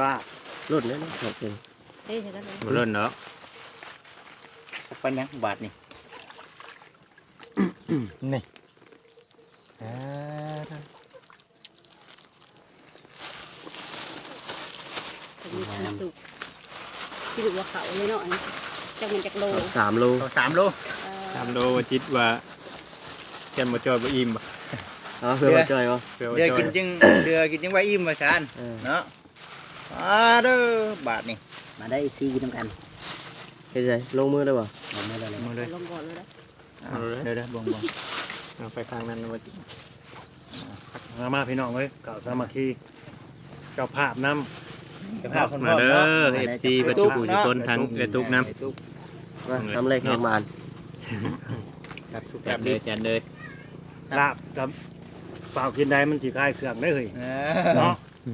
ราชรุ่นนั้นเนาะครับเองเฮ้ยเห็นกันเลยบ่เล่นเนาะปันยังบาทนี่นี่อ่าจะมีที่สุกที่ดูว่าเขาเลยเนาะอันนี้จักมันจักโลสามโลเอาสามโลเอ่อตามโดว่าจิตว่าแกนบ่จอยบ่อิ่มบ่เอาเพื่อมาจ่อยวะเพื่อว่าเดือจอกิยนจึงเดือกินจึงไว้อิ่มมาชานเออเนาะ อ่าเด้อบาทนี่มาได้ซีกินน้ำกันเฮ็ดไงลงมือได้ป่ะลงไม่ได้เลยมาเลยลงก่อนเลยนะเอาเลยเดี๋ยวเดี๋ยวบ่งบ่งเอาไปทางนั้นว่าจิตมามาพี่น้องเอ้ยเก่าสามัคคีเจ้าภาพน้จะพาคนมาพ่อเด้เนาะอ FC เบ่ทุกผู้ทุกคนทั้งเอตุกน้ำมาทำเลขแข่งมานครับทุกจัจัดบเลดียจัดเลยำลาบกับเปล่ากินได้มันสิคลายเครื่องได้เฮ้ยเอเนาะอ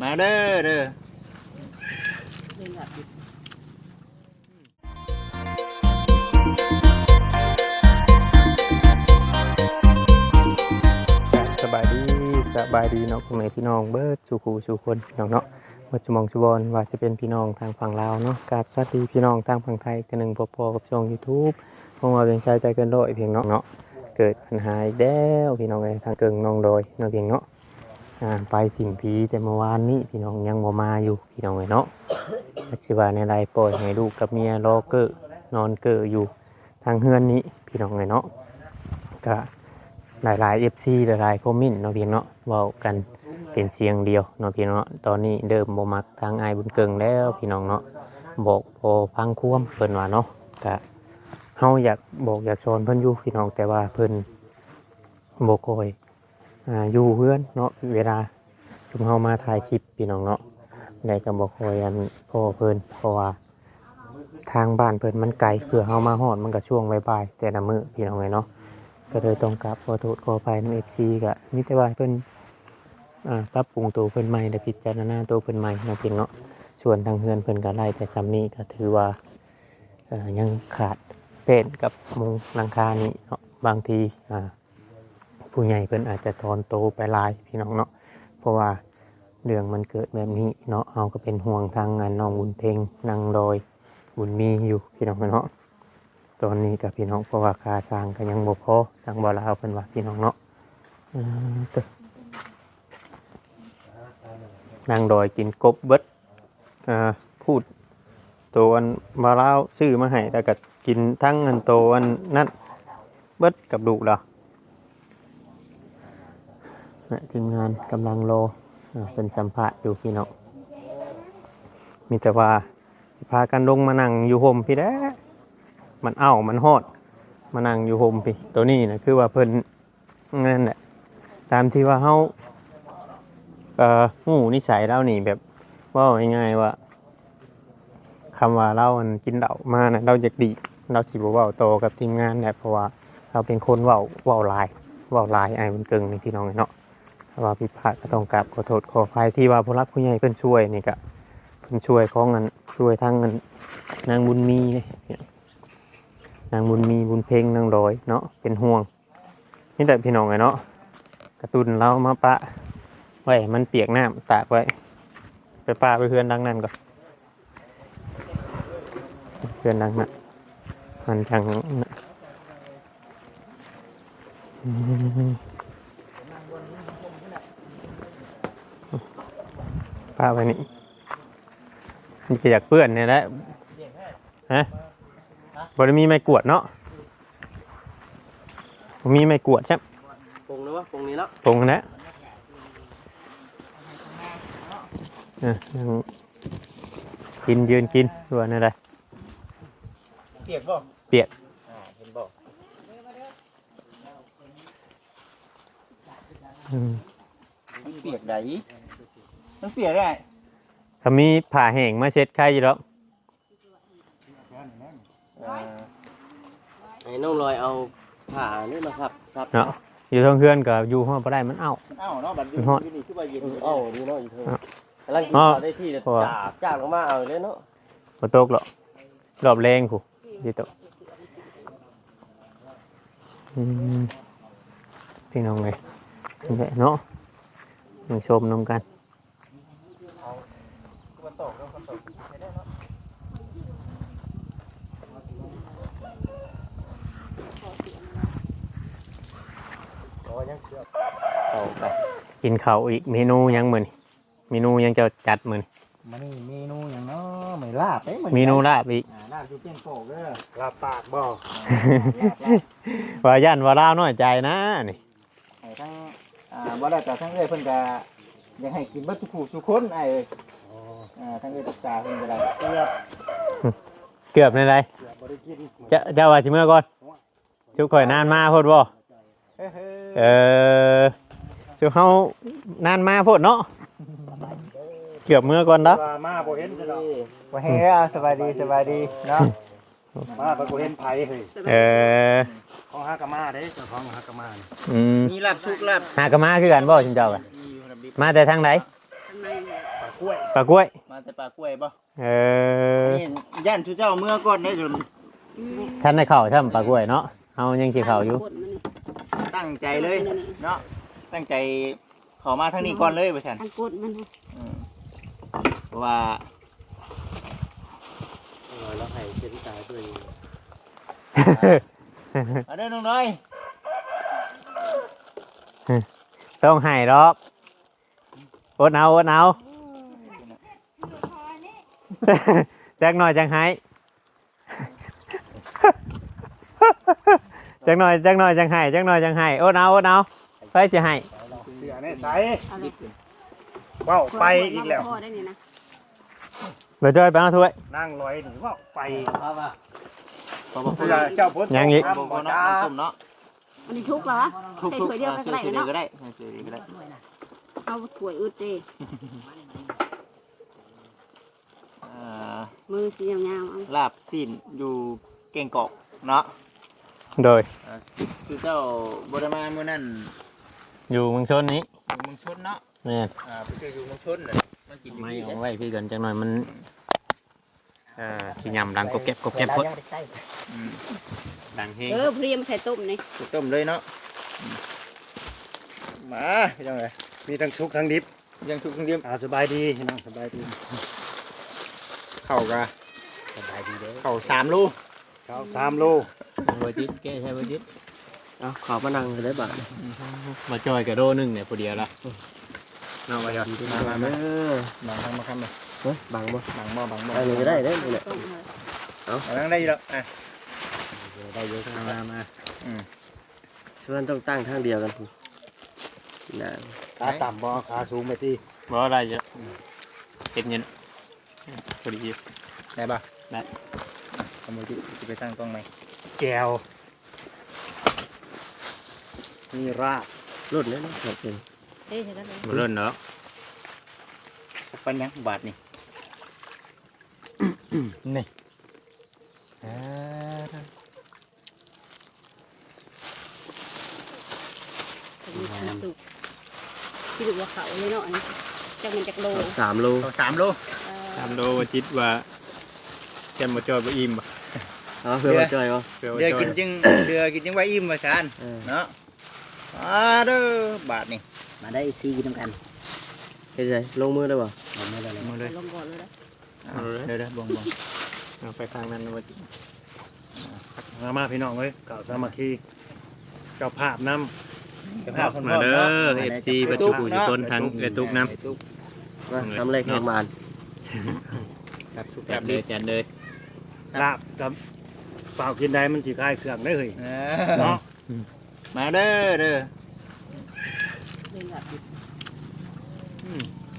มาเด้อเด้อเรื่องแบบนี้สบายดีสบายดีเนาะพ่อแม่พี่น้องเบิร์ดสู่คู่สู่คนพี่น้องเนาะว่าจมองชุบอนว่าจะเป็นพี่น้องทางฝั่งลาวเนาะกราบสวัสดีพี่น้องทางฝั่งไทยกันหนึ่งพอๆกับช่อง YouTube พวกเราเป็นชายใจเกินร้อยเพียงเนาะเนาะเกิดปัญหาอีกแล้วพี่น้องเอ้ยทางเกิงน้องโดยเนาะเพียงเนาะ อ่าไปสิ่งผีแต่เมื่อวานนี้พี่น้องยังบ่มาอยู่พี่น้องเอ้ยเนาะปัจจุบันในไรปล่อยให้ลูกกับเมียรอเกอนอนเกออยู่ทางเฮือนนี้พี่น้องเอ้ยเนาะก็หลายๆ FC หลายๆคอมเมนต์เนาะพี่เนาะเว้ากันเป็นเสียงเดียวเนาะพี่เนาะตอนนี้เดิมบ่มักทางอายบุญเกิงแล้วพี่น้องเนาะบอกพอพังความเพิ่นว่าเนาะก็เฮาอยากบอกอยากสอนเพิ่นอยู่พี่น้องแต่ว่าเพิ่นบ่ค่อย อ่าอยู่เพื่อนเนาะเวลาชุมเฮามาถ่ายคลิปพี่น้องเนาะได้ก็บ่คอยอันพ่อเพิ่นเพราะว่าทางบ้านเพิ่นมันไกลเพื่อเฮามาฮอดมันก็ช่วงบ่ายๆแต่ละมื้อพี่น้องเอ้ยเนาะก็เลยต้องกราบขอโทษขออภัยน้องเอฟซีกะมิแต่ว่าเพิ่นอ่าปรับปรุงตัวเพิ่นใหม่และพิจารณาตัวเพิ่นใหม่เนาะเพียงเนาะส่วนทางเฮือนเพิ่นก็ไล่แต่จำนี้ก็ถือว่าเอ่อยังขาดเป็นกับมุงหลังคานี้เนาะบางทีอ่า ผู้ใหญ่เพิ่นอาจจะทอนโตไปหลายพี่น้องเนาะเพราะว่าเรื่องมันเกิดแบบนี้เนาะเอาก็เป็นห่วงทางงานน้องบุญเพ็งนางดอยบุญมีอยู่พี่น้องเนาะตอนนี้กับพี่น้องเพราะว่าคาสร้างก็ยังบ่พอทางบ่ลาวเพิ่นว่าพี่น้องเนาะเอ่อตึนางดอยกินกบเบิดพูดตัวอันบ่ลาซื้อมาให้แล้วก็กินทั้งอันโตวอันนั้นเบิดกับลูกเรา นะทีมงานกำลังรออ่าเป็นสัมภาษณ์อยู่พี่น้องมีแต่ว่าสิพากันลงมานั่งอยู่ห่มพี่แด้มันเอ้ามันฮอดมานั่งอยู่โฮมพี่ตัวนี้นะคือว่าเพิ่นนั่นแหละตามที่ว่าเฮาเอ่อหูนิสัยเรานี่แบบว่าง่ายๆว่าคำว่าเรามันกินเหล้ามานะเราจะดีเราสิบ่เว้าโตกับทีมงานแหละเพราะว่าเราเป็นคนเว้าเว้าลายเว้าลายไอ้มันเกิงนี่พี่น้องเนาะ ว่าผิดพลาดก็ต้องกราบขอโทษขออภัยที่ว่าผู้รักผู้ใหญ่เพิ่นช่วยนี่ก็เพิ่นช่วยของเงินช่วยทั้งเงินนางบุญมีเลยนางบุญมีบุญเพ่งนางดอยเนาะเป็นห่วงนี่แต่พี่น้องไงเนาะกระตุนเรามาปะไว้มันเปียกน้ำตากไว้ ไปปาไปเพื่อนดังนั้นก่อนเพื่อนดังนั้นมันทางอืม ปาไปนี่มันจะอยากเปื้อนเนี่ยแหละฮะบริมีไม้กวดเนาะบ่มีไม้กวดใช่ไหมปรุงแล้ววะปรุงนี้แล้วปรุงนะเออนั่งกินยืนกินด่วนอะไรเปียกบ่เปียกอ่าเห็นบ่อืมมันเปียกได มันเปียกได้ถ้ามีผ่าแห้งมาเช็ดไข่อยู่แล้วอ่าไอ้น้องลอยเอาผ่านี่มาครับครับเนาะอยู่ท้องเพื่อนกับอยู่ห้องบ่ได้มันเอ้า เอ้าเนาะบัดอยู่มันฮอด อยู่นี่คือว่าเย็นเออยู่อเอ้าเด้ดีเนาะอีเธออะกำลังกินอ๋อข้าวได้ที่เลยเพราะว่าจ้าบจ้างลงมาเอาเลยเนาะบ่ตกหรอกรอบแรงผู้จิตกอืมพี่น้องเลยนี่แหละเนาะยังชมน้ำกัน เอาไปกินข้าวอีกเมนูหยังมื้อนี้เมนูหยังจะจัดมื้อนี้มันนี่เมนูอย่างเนาะไม่ลาบเอ้ยเมนูลาบอีกอ่าลาบคือเพี้ยนโปกเด้อลาบปากบ่ว่าย่านว่าลาวน้อยใจนะนี่ให้ทั้งอ่าบ่ได้แต่ทั้งเอ้ยเพิ่นก็อยากให้กินเบิดทุกคู่ทุกคนไอ้เอ้ยอ่าทั้งเอ้ยทุกตาเพิ่นก็ได้เกือบเกือบในไรเกือบบ่ได้กินจะเจ้าว่าสิเมื่อก่อนชุกข่อยนานมาโพดบ่เฮ้ย เออชุกเฮานานมาโพดเนาะเกือบเมื่อก่อนเด้อว่ามาบ่เห็นจะดอกว่าให้เด้อสบายดีสบายดีเนาะมาบ่เห็นไผเฮ้ยเออของฮากามาเด้เจ้าของฮากามาอืมมีลาบสุกลาบหากะมาคือกันบ่ชิมเจ้ากันมาแต่ทางไหนปลากล้วย มาแต่ปลากล้วยบ่เออย่านชูเจ้าเมื่อก่อนได้จนท่านได้เข้าใช่ำปลากล้วยเนาะเฮายังสิเข้าอยู่ ตั้งใจเลยเนาะตั้งใจเขอมาทางนี้ก่อนเลยว่าซั่นทางกดมันนี่อืมเพราะว่าแล้วให้เส้นตายตัวเองเอาเด้อน้องน้อยต้องให้ดอกอดเอาอดเอาจักหน่อยจังให้ จักหน่อยจักหน่อยจังให้จักหน่อยจังให้อดเอาอดเอาไปจะให้เสือเนี่ยใสเอาเลยเว้าไปอีกแล้วพ่อได้นี่นะเดี๋ยวจอยไปเอาถ้วย นั่งลอยนี่เว้าไปเอาป่ะขอบคุณเสือเจ้าพุทธยังอีกขอบคุณเนาะน้ำส้มเนาะอันนี้ชุกเหรอวะทุกใส่ทุกถ้วยเดียวกันก็ได้เดียวเนาะก็ได้เดียวก็ได้เอาถ้วยอึดดิอ่ามือสียาวๆเอาลาบซีนอยู่เก่งกอกเนาะ โดยอ่าคือเจ้าบรมาเมื่อนั้นอยู่เมืองชนนี้อยู่เมืองชนเนาะแม่นอ่าไปเจออยู่เมืองชนเลยมันกินอยู่ไม่ที่เอาไหนไว้พี่กันจังหน่อยมันเอ่อขี้ยำดังกบเก็บกบเก็บพดอืมดังเฮงเออเพรียมใส่ต้มนี่ไปต้มเลยเนาะอืมมาพี่น้องเลยมีทั้งสุกทั้งดิบยังทุกคนเดียวอ่าสบายดีพี่น้องสบายดี เข่ากะสบายดีเด้อเข่าสามลูก ข้าวสามโลเบอร์ติดแกใช่เบอร์ติดเอาขอมานั่งจะได้บาทมาจอยกับโดหนึงเนี่ยพอดียวละเอาไปก่อนมามามาเออบังทำมาคำเลยเฮ้ยบังบ่บังบ่บังบ่ได้เลยก็ได้ได้เลยแหละต้มเลยเอานั่งได้อยู่แล้วอะได้เยอะมามามาส่วนต้องตั้งทางเดียวกันนะขาต่ำบ่ขาสูงไปที่บ่อะไรเยอะเก็บเงินพอดีได้ป่ะได้ข โมยที่ที่ไปตั้งกล้องไหมแก้วมีรากรุ่นนี้นะเป็นเฮ้ยใส่กันเลยบ่เล่นเนาะปันยังบาทนี่นี่อ่าจะมีความสุขที่ดูว่าเขาเลยเนาะอันนี้จักมันจักโลสามโลเอาสามโลเออตามโดว่าจิตว่าแกมมาจอยบ่อิ่มบ่ เอาเพื่อมาจ่อยวะเพื่อว่าเดือจอกิยนจึงเดือกินจึงไว้อิ่มมาชานเออเนาะอ่าเด้อบาทนี่มาได้ซีกินน้ำกันเฮ้ยใจลงมือได้ป่ะลงมือได้เลยมาเลยลงก่อนเลยนะเอาเดี๋ยวเดี๋ยวบงบงเอาไปทางนั้นว่าจิมามาพี่น้องเอ้ยกล่าวสามัคคีเจ้าภาพนเดี๋ยวพาคนมาพ่อเด้เนาะอ FC ประตูอยู่ต้นทางเอตุกน้ำไอ้ตุ๊กมาทำเลขทางบานครับทุกจัจัดบเลดิยจัดเลยำลาบกับเปล่ากินได้มันสิคลายเครื่องได้เฮ้ยเอเนาะอมาเด้อเด้อเล่นแบบ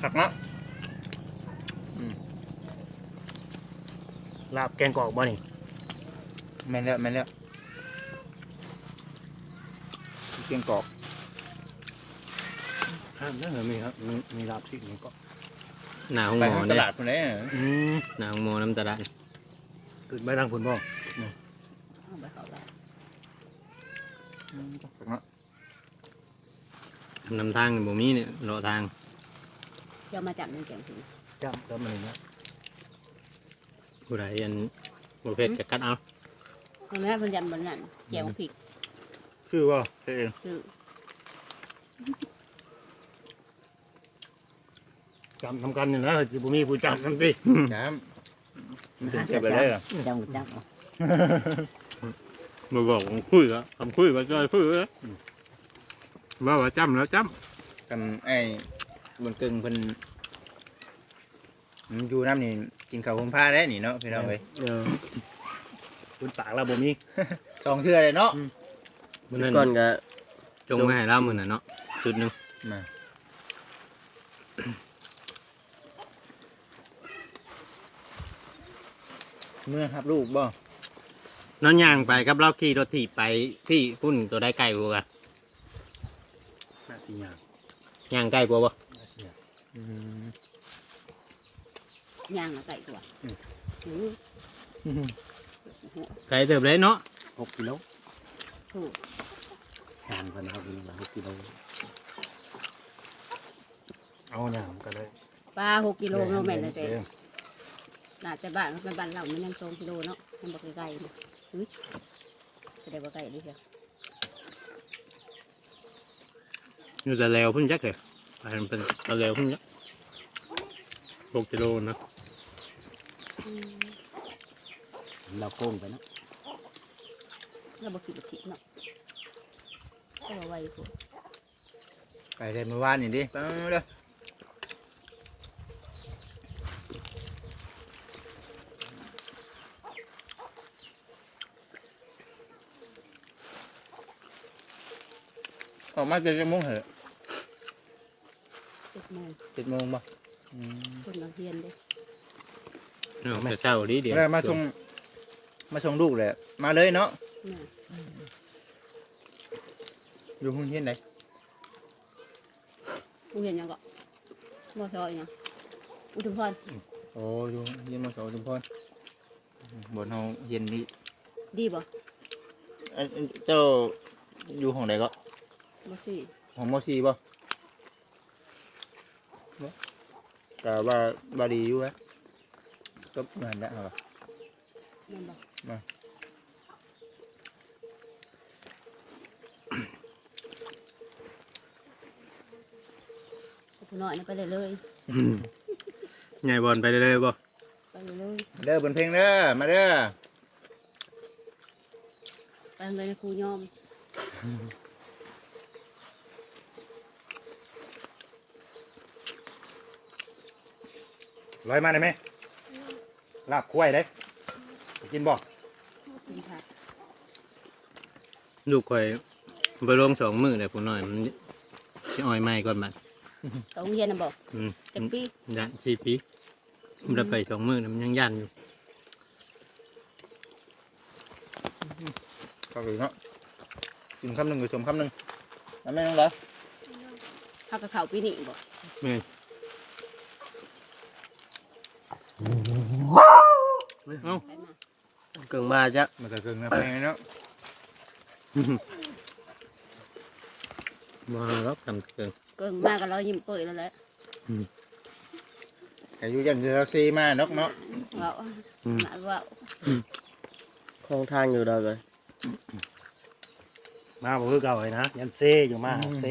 ผักเนาะลาบแกงกอกบ่นี่แม่นแล้วแม่นแล้วเกียงกอกห้ามนะเหรอมีครับมีมีลาบสิแกงกอกหน้าห้องไปหมอทางตเนี่ยลาดคนนี้อืมหน้าห้องหมอน้ำตาลขึ้นไปทางพุ่นบ่ เอาไปเขาแล้ว ผักเนาะนำทางนี่บ่มีเนี่ยรอทางเดี๋ยวมาจับหนึ่งแกงถึงจ้ำก็มันเนี่ยผู้ใดอันบ่เพชรก็กัดเอาตรงนั้นเพิ่นยันบนนั้นแกงพริกชื่อว่าเองคือจำทำกันนี่นะสิบุมีผู้จำกันดิจ้าเก็บไปได้เหรอจังจัง มาบอกผมคุยแล้วทำคุยมาจอยคุยแล้วว่าว่าจำแล้วจกันไอ้บนกึ่งเพิ่นมันอยู่น้ำนี่กินข้าวหุงผ้าได้นี่เนาะพี่น้องเอ้ยเออคุณปากเราบ่มี สองเทื่อเลยเนาะำมันก่อนก็จงมาให้เรามือน่ะเนาะจุดหนึ่งมา เมื่อครับลูกบ่ นอนย่างไปกับเราขี่รถถีบไปที่พุ่นตัวได้ไกลกว่ากันน่าสิยางย่างไกลกว่าบ่น่าสิยางย่างละไก่ตัวอือไกลเติบเลยเนาะหกกิโลถูกสามพันเอากิโลละหกกิโลเอาอย่างกันเลยปลาหกกิโลเนาะแม่นเลยแต่น่าจะบ้านมันบ้านเรามันยังสองกิโลเนาะมันบ่ไกลๆนะอุ้ย แสดงว่าไกลดิเชียวอยู่แต่แล้วพุ่นจักเลยไปมันเป็นตะแล้วพุ่นจักหกกิโลนะเราโค้งไปเนาะเราบ่คิดบ่คิดเนาะก็ว่าไวพุ่นไปเลยเมื่อวานนี่ดิไปเด้อ ออกมาเจ็ดโมงเหรอเจ็ดโมงเจ็ดโมงบ่คนเราเฮียนเด้เนาะแต่เช้าดีเดียวแล้วมาส่งมาส่งลูกเลยมาเลยเนาะน่ะอยู่ห้องเฮียนไหนกูเห็นหยังก็บ่ซอยหยังอุทุมพรโอ้อยู่เฮียนมาสองจุมพรบนห้องเฮียนนี่ดีบ่เอ้ยเจ้าอยู่ห้องไหนก็ บ่สิห้องมสี่บ่ก็ว่าว่าดีอยู่ฮะก็เหมือนได้เหรอแม่นบ่มาผู้น้อยนี่ไปเลยเลยใหญ่บอลไปเรื่อยๆบ่ไปเลยเลยเด้อบนเพลงเด้อมาเด้อไปเลยนะครูยอม ร้อยมาได้ไหมลาบควายได้กินบ่กินผักลูกคอยไปลงสองมือเลยผู้น้อยมันสิอ้อยไม้ก่อนมันตองเฮียนน่ะบ่อืมจักปียันสี่ปีมันได้ไปสองมือน่ะมันยังยันอยู่ก็คือเนาะกินคำหนึ่งหรือชมคำหนึ่งแล้วแม่น้องเหรอเฮาก็เข้าปีนี้บ่แม่นเอ้า ไปมา เกิงมาจ้ะมันก็เกินนะเพลงเนาะมาแล้วทำเกินเกิงมาก็เรายิ้มเปื่อยแล้วแหละอายุยันเราซีมาเนาะเนาะเว้าหนาเว้าคลองทางอยู่ดอกเลยมาบ่คือเก่าเลยนะยันเซอยู่มาหาเซ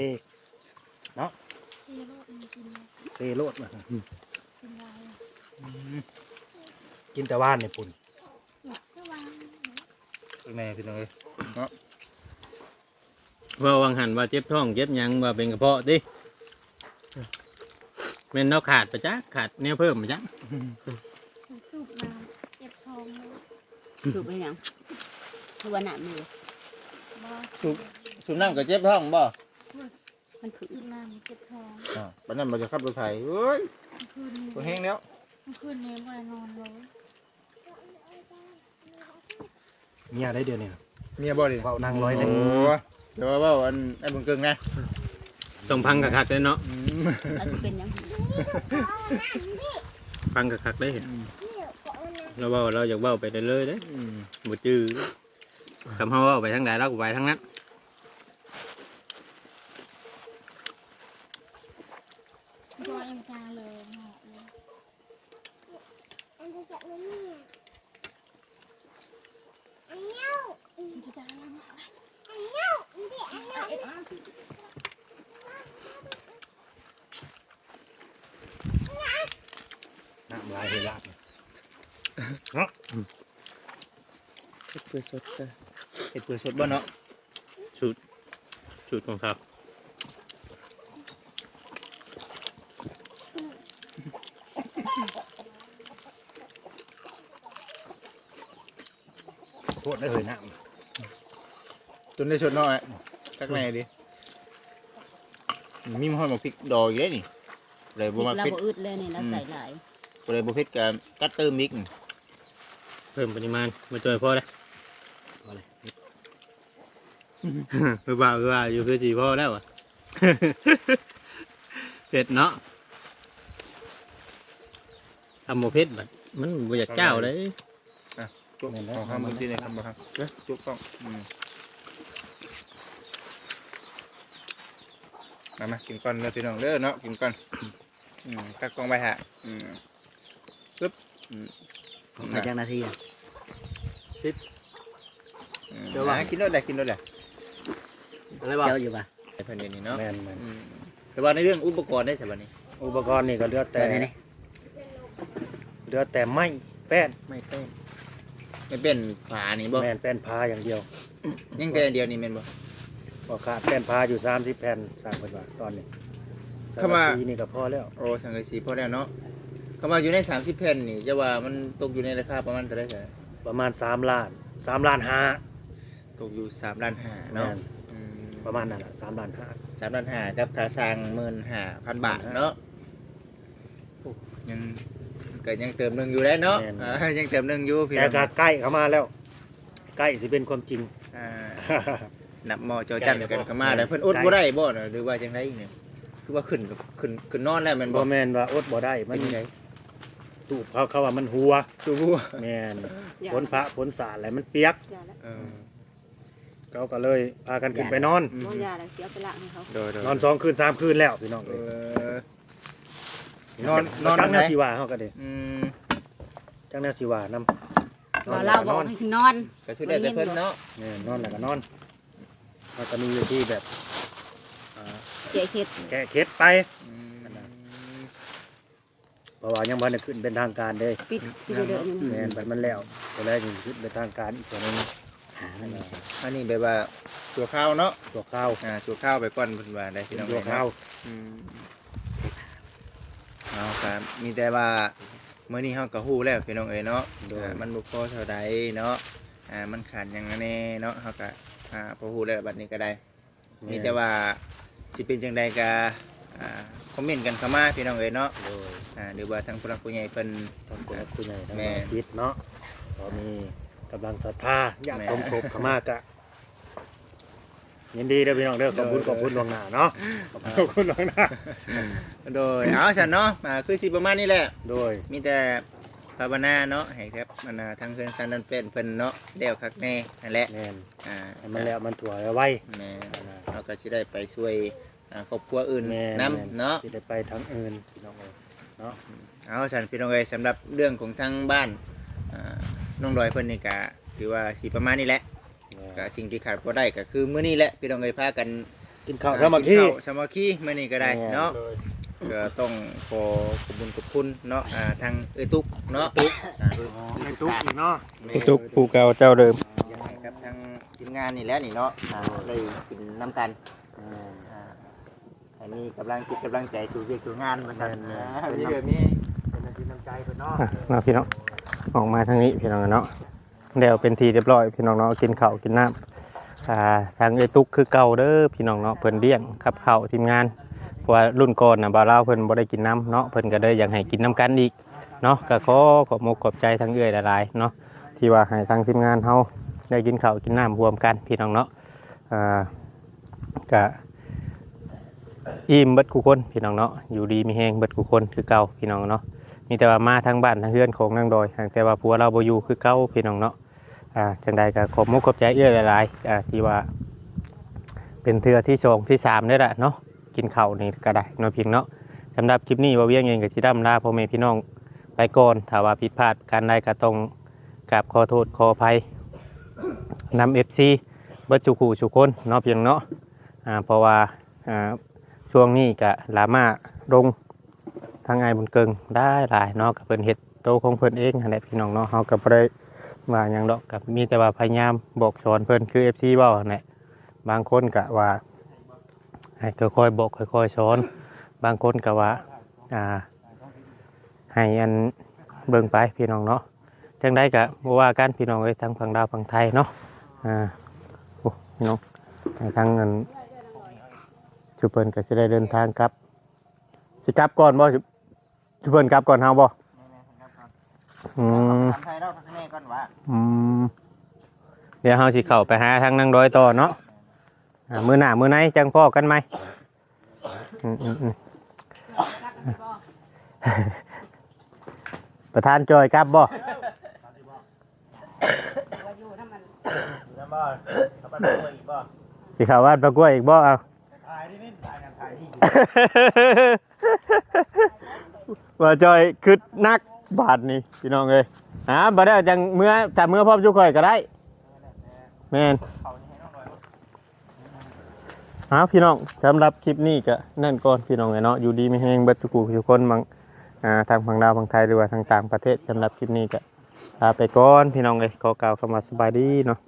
เนาะเซโลดมากินแต่ว่านเนี่ยปุ่น แม่พี่น้องเอ้ยว่าวังหันว่าเจ็บท้องเจ็บหยังว่าเป็นกระเพาะดิแม่นเราขาดไปจ้ะขาดแนวเพิ่มไปจ้ะสูบมาเจ็บท้องเลยสูบไปหยังคือว่าหนามือบอสุน้ำกับเจ็บท้องบ่มันคือ สูบมาเจ็บท้องอ่าปันนั้นมันจะขับรถไถเอ้ยเมื่อคืนนี้ตัวแห้งแล้วเมื่อคืนนี้ไม่ได้นอนเลย เมียได้เดือนนี่นะเมียบ่ดิเฝ้านั่งร้อยเลยโอ้เดี๋ยวว่าอันไอ้บุญเกิงนะต้องพังคักๆเลยเนาะอืมเราจะเป็นหยังพังคักๆได้เราเว่าเราอยากเว้าไปเรื่อยๆเด้อืมบ่จื้อคำเฮาเว้าไปทางใดเราก็ไปทางนั้นบอยเอ็มจางเลยเหมาะเลย อันจะจับมันเนี่ยอันเนี้ยอั นจะจับมันเนี่ยอันเนี้ยอันเนี้ยอันเนี้ยลายเฮลาบเปื่อยสดจ้ะเห็ดเปื่อยสดบ่เนาะสูตรของเขา ตรได้เลยน้จนได้สดเนาะอะจักแน่ดิมีหอยหมกพริกดอกอยู่เด้นี่เลยพบ่ริกมาเราเผ็ดบ่อึดเลยนี่เราใส่หลายเลยบ่เผ็ดกับกัดเติมอีกเพิ่มปริมาณมาจอยพ่อเลยพอเลยเพื่อว่าเพื่อว่าอยู่คือจีพ่อแล้วอะเผ็ดเนาะทำโมเผ็ดบัดมันบ่อยากเจ้าเลย จุกของข้ามมือที่ไหนครับบ่ครับเด้อจุกต้องอืมมามากินก่อนเด้อพี่น้องเด้อเนาะกินก่อนอืมตักกล้องไปฮะอืมปึ๊บอืม ผมมาจากนาทีอะอืมอะกินด้วยแหละกินด้วยแหละอะไรบ่เจ้าอยู่ป่ะเพิ่นเดี๋ยวนี้ำเนาะแม่นแม่นอืมแต่ว่าในเรื่องอุปกรณ์ได้ใช่ป่ะนี่อุปกรณ์นี่ก็เหลือแต่แต่ไหนนี่เหลือแต่ไม้แป้นไม่เป็น ไม่เป็นฝานี่บ่แม่นแป้นพาอย่างเดียวยังแต่อันเดียวนี่แม่นบ่พอขาดแป้นพาอยู่สามสิบแผ่นสั่งเพิ่นว่าตอนนี้เข้ามาสังกะสีนี่ก็พอแล้วโอ้สังกะสีพอแล้วเนาะคำว่าอยู่ใน 30แผ่นนี่จะว่ามันตกอยู่ในราคาประมาณเท่าไหร่ใช่ประมาณสามล้านสามล้านห้าตกอยู่3ล้านห้าแม่เนาะนอืมประมาณนั้นแหละสามล้านห้า สามล้านห้ากับค่าสร้างหมื่นห้าพันบาทเนาะโอ้ยัง ก็ยังเติมหนึงอยู่ได้เนาะอ่ายังเติมหนึงอยู่พี่แต่น้องก็ใกล้เข้ามาแล้ว ใกล้สิเป็นความจริง อ่า นับหมอจอจันกันก็มาแล้วเพิ่นอดบ่ได้บ่เนาะหรือว่าจังไดเนี่ยคือว่าขึ้นกับขึ้นขึ้นนอนแล้วแม่นบ่บ่แม่นว่าอดบ่ได้มัเป็นนยังไงตูบเขาเขาว่ามันหัวตัวบัวแม่นอย่าผลพระผลสารอะไรมันเปียกอย่าละเออเขาก็เลยพากันขึ้นไปนอน อืมบ่อย่าละเสียไปละให้เขา โดยโดยนอนสองคืนสามคืนแล้วพี่น้องเอเอ้ยอ นอนนอนจังไหนแนวสิว่าเฮาก็เด้อืมจังแนวสิว่านํว่าเราบอกให้นอน ก็ช่วยได้แต่เพิ่นเนาะแม่นนอนแล้วก็นอนมันก็มีอยู่ที่แบบอ่าเจ๊เช็ดแก้เคล็ดไป อืมเพราะว่ายังบ่ได้ขึ้นเป็นทางการเด้ ปิดที่เดิมอยู่แม่นบัดมันแล้วก็เลยขึ้นเป็นทางการอีกตัวหนึงหามันนี่อันนี้แบบว่าตัวข้าวเนาะตัวข้าวอ่าตัวข้าวไปก่อนเพิ่นว่าได้พี่น้องตัวเอ้ยข้าวเนาะอืม เอาครับมีแต่ว่ามื้อนี้เฮาก็ฮู้แล้วพี่น้องเอ้ยเนาะอ่ามันบ่พอเท่าใดเนาะอ่ามันขาดหยังแน่เนาะเฮาก็อ่าพอฮู้แล้วบัดนี้ก็ได้ มีแต่ว่าสิเป็นจังใดก็อ่าคอมเมนต์กันเข้ามาพี่น้องเอ้ยเนาะโดยอ่าหรือว่าทางผู้หลักผู้ใหญ่เพิ่นทางผู้หลักผู้ใหญ่ทางแม่บ้านคิดเนาะก็มีกำลังศรัทธาอยากแม่ สมทบเข้ามากะ ยินดีเด้อพี่น้องเด้อขอบคุณขอบคุณล่วงหน้าเนาะขอบคุณล่วงหน้าโดยเอาฉันเนาะอ่าคือสิประมาณนี้แหละโดยมีแต่ภาวนาเนาะให้ครับมันน่ะทางเพื่อนซันนันเป็นเพิ่นเนาะเดี่ยวคักแน่นั่นแหละแม่นอ่าให้มันแล้วมันถั่วไว้แม่เราก็สิได้ไปช่วยอ่าครอบครัวอื่นแม่นํแม่เนาะสิได้ไปทางอื่นพี่น้องเอ้ยเนาะเอาฉันพี่น้องเอ้ยสำหรับเรื่องของทางบ้านอ่าน้องดอยเพิ่นนี่ก็ถือว่าสิประมาณนี้แหละ ก็สิ่งที่ขาดบ่ได้ก็คือมื้อนี้แหละพี่น้องเอ้ยพากันกินข้าวสามัคคีกินข้าวสามัคคีมื้อนี้ก็ได้แม่เนาะก็ต้องขอขอบคุญขอบคุณเนาะอ่าทางเอ้ยตุ๊กเนาะตุ๊กให้ตุ๊กอีกเนาะตุกผู้เก่าเจ้าเดิมยังไงครับทางทีมงานนี่แหล้วนี่เนาะอ่าได้กินน้ำกันอ่าให้มีกำลังจิตกำลังใจสู่เวียกสู่งานมาสั่นอ่านี่แบบนี้เป็นน้ำจิตน้ำใจเพิ่นเนาะ อะมาพี่น้องออกมาทางนี้พี่น้องเนาะ เดี๋ยวเป็นทีเรียบร้อยพี่น้องเนาะกินข้าวกินน้ำอ่าทางไอตุกคือเก่าเด้อพี่น้องเนาะเพิ่นเลี้ยงขับข้าวทีมงานเพราะว่ารุ่นก่อนนะบ่าวลาเพิ่นบ่ได้กินน้ำเนาะเพิ่นก็เลยอยากให้กินน้ำกันอีกเนาะก็ขอขอบมกขอบใจทางเอื้อยหลายๆเนาะที่ว่าให้ทางทีมงานเฮาได้กินข้าวกินน้ำรวมกันพี่น้องเนาะอ่าก็อิ่มเบิดกูคนพี่น้องเนาะอยู่ดีมีแฮงเบิดกูคนคือเก่าพี่น้องเนาะ มีแต่ว่ามาทางบ้านทางเฮือนของนางดอยแต่ว่าผัวเราบ่อยู่คือเก่าพี่น้องเนาะอ่าจังใดก็ขอบมุกขอบใจเอื้อหลายๆอ่าที่ว่า เป็นเทือที่สองที่สามนี่แหละเนาะกินข้าวนี่ก็ได้เนาะเพียงเนาะสำหรับคลิปนี้ว่าเวียงเองกับสิดำลาพ่อแม่พี่น้องไปก่อนถ้าว่าผิดพลาดการใดก็ต้องกราบขอโทษขออภัยนำ FC เบิดจุขู่จุคนเนาะเพียงเนาะอ่าเพราะว่าอ่าช่วงนี้ก็ลามาลงางไอ้ายบุญเกิงได้หลายเนาะกับเพิ่นเฮ็ดโตของเพิ่นเองหั่นแหละพี่น้องเนาะเฮาก็บ่ได้ว่าหยังดอกกับมีแต่ว่าพยายามบอกสอนเพิ่นคือ FC เว้าหั่นแหละบางคนก็ว่าให้ค่อยๆบอกค่อยๆสอนบางคนก็ว่าอ่าให้อันเบิ่งไปพี่น้องเนาะจังได้ก็บ่ว่ากันพี่น้องเอ้ยทางฝั่งลาวฝั่งไทยเนาะอ่าโอ้พี่น้องให้ทางนั้นชุเพิ่นก็สิได้เดินทางกลับสิกลับก่อนบ่ เพิ่นกลับก่อนเฮาบ่อืมทำไทยเราทางนี้ก่อนว่าอืมเดี๋ยวเฮาสิเข้าไปหาทางนางร้อยต่อเนาะอ่ามื้อหน้ามื้อไหนจังพ่อกันไหมอืมอืมอืมประธานจอยกลับบ่แล้วบ่เอาไปเบิ่งอีกบ่สิเข้าบ้านประกล้วยอีกบ่เอา ถ่ายนี่นี่ถ่ายงานถ่ายที่ ว่าจอยคือนักบาทนี่พี่น้องเอ้ยหาบ่ได้จังเมื่อถ้าเมื่อพร้อจุกข่อยก็ได้แม่นหาพี่น้องสำหรับคลิปนี้ก็นั่นก่อนพี่น้องเอ้ยเนาะอยู่ดีไม่แห้งเบิดสุกุทุกคนบางอ่าทางฝั่งลาวฝั่งไทยหรือว่าทางต่างประเทศสำหรับคลิปนี้ก็ลาไปก่อนพี่น้องเอ้ยขอกล่าวคำว่าสบายดีเนาะ